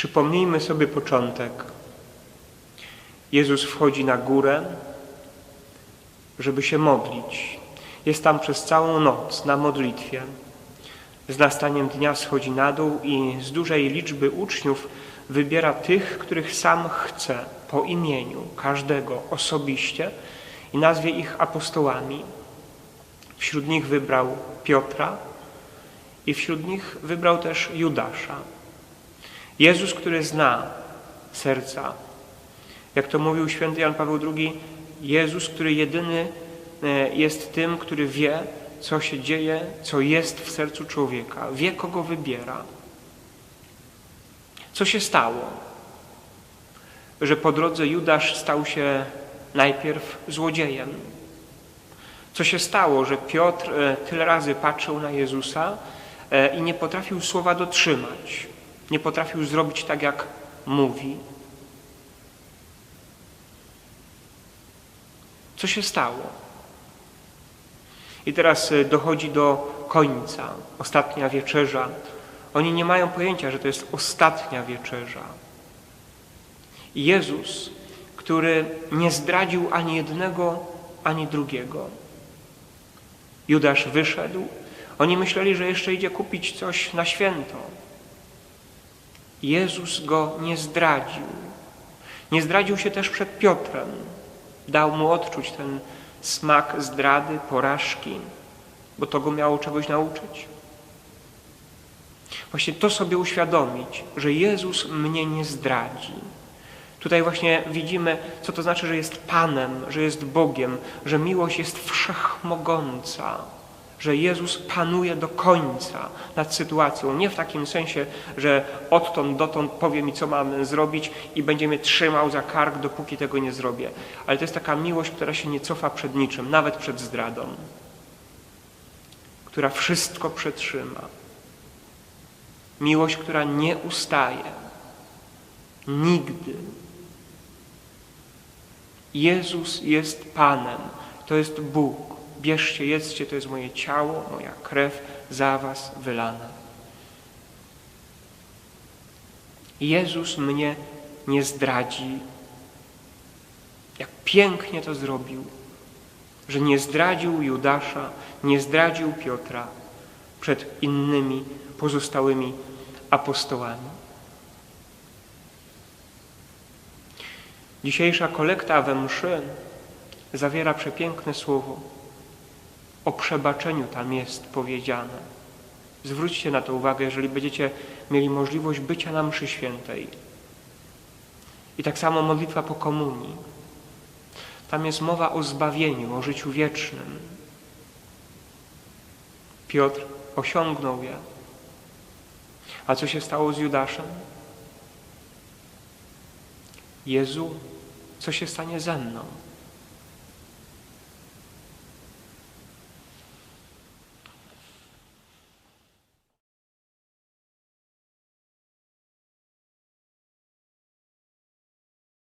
Przypomnijmy sobie początek. Jezus wchodzi na górę, żeby się modlić. Jest tam przez całą noc na modlitwie. Z nastaniem dnia schodzi na dół i z dużej liczby uczniów wybiera tych, których sam chce po imieniu, każdego osobiście i nazwie ich apostołami. Wśród nich wybrał Piotra i wśród nich wybrał też Judasza. Jezus, który zna serca. Jak to mówił święty Jan Paweł II, Jezus, który jedyny e, jest tym, który wie, co się dzieje, co jest w sercu człowieka, wie, kogo wybiera. Co się stało? Że po drodze Judasz stał się najpierw złodziejem. Co się stało, że Piotr e, tyle razy patrzył na Jezusa e, i nie potrafił słowa dotrzymać, nie potrafił zrobić tak, jak mówi. Co się stało? I teraz e, dochodzi do końca, ostatnia wieczerza. Oni nie mają pojęcia, że to jest ostatnia wieczerza. Jezus, który nie zdradził ani jednego, ani drugiego. Judasz wyszedł. Oni myśleli, że jeszcze idzie kupić coś na święto. Jezus go nie zdradził. Nie zdradził się też przed Piotrem. Dał mu odczuć ten smak zdrady, porażki, bo to go miało czegoś nauczyć. Właśnie to sobie uświadomić, że Jezus mnie nie zdradzi. Tutaj właśnie widzimy, co to znaczy, że jest Panem, że jest Bogiem, że miłość jest wszechmogąca, że Jezus panuje do końca nad sytuacją. Nie w takim sensie, że odtąd dotąd powie mi, co mamy zrobić i będzie mnie trzymał za kark, dopóki tego nie zrobię. Ale to jest taka miłość, która się nie cofa przed niczym, nawet przed zdradą, która wszystko przetrzyma. Miłość, która nie ustaje. Nigdy. Jezus jest Panem. To jest Bóg. Bierzcie, jedzcie, to jest moje ciało, moja krew za was wylana. Jezus mnie nie zdradzi. Jak pięknie to zrobił, że nie zdradził Judasza, nie zdradził Piotra przed innymi pozostałymi apostołami. Dzisiejsza kolekta we mszy zawiera przepiękne słowo. O przebaczeniu tam jest powiedziane. Zwróćcie na to uwagę, jeżeli będziecie mieli możliwość bycia na mszy świętej. I tak samo modlitwa po komunii. Tam jest mowa o zbawieniu, o życiu wiecznym. Piotr osiągnął je. A co się stało z Judaszem? Jezu, co się stanie ze mną?